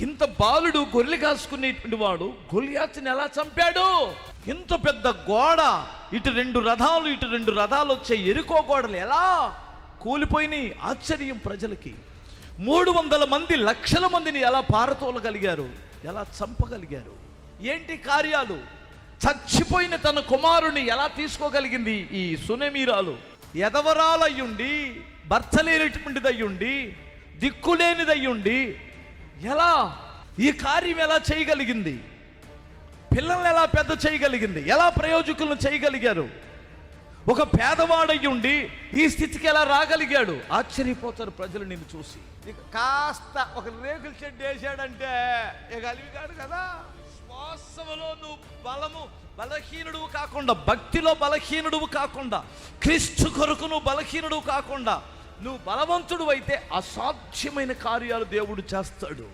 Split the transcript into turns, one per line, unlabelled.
ఇంత బాలుడు గొర్రెలు కాసుకునేటువంటి వాడు గొలియాత్ని ఎలా చంపాడు? ఇంత పెద్ద గోడ ఇటు రెండు రథాలు ఇటు రెండు రథాలు వచ్చే ఎరుకో గోడలు ఎలా కూలిపోయినాయి? ఆశ్చర్యం ప్రజలకి. మూడు వందల మంది లక్షల మందిని ఎలా పారతోలగలిగారు? ఎలా చంపగలిగారు? ఏంటి కార్యాలు? చచ్చిపోయిన తన కుమారుని ఎలా తీసుకోగలిగింది ఈ సునమీరాలు? ఎదవరాలయ్యుండి భర్త లేనటువంటిదయ్యుండి దిక్కులేనిదయ్యుండి ఎలా? ఈ కార్యం ఎలా చేయగలిగింది? పిల్లల్ని ఎలా పెద్ద చేయగలిగింది? ఎలా ప్రయోజకులను చేయగలిగారు? ఒక పేదవాడయ్యుండి ఈ స్థితికి ఎలా రాగలిగాడు? ఆశ్చర్యపోతారు ప్రజలు నిన్ను చూసి. ఇక కాస్త ఒక రేకుల షెడ్ వేసాడంటే ఇక అలివిగాడు కదా శ్వాసములో నువ్వు బలము బలహీనుడు కాకుండా భక్తిలో బలహీనుడు కాకుండా క్రీస్తు కొరకు నువ్వు బలహీనుడు కాకుండా నువ్వు బలవంతుడు అయితే అసాధ్యమైన కార్యాలు దేవుడు చేస్తాడు.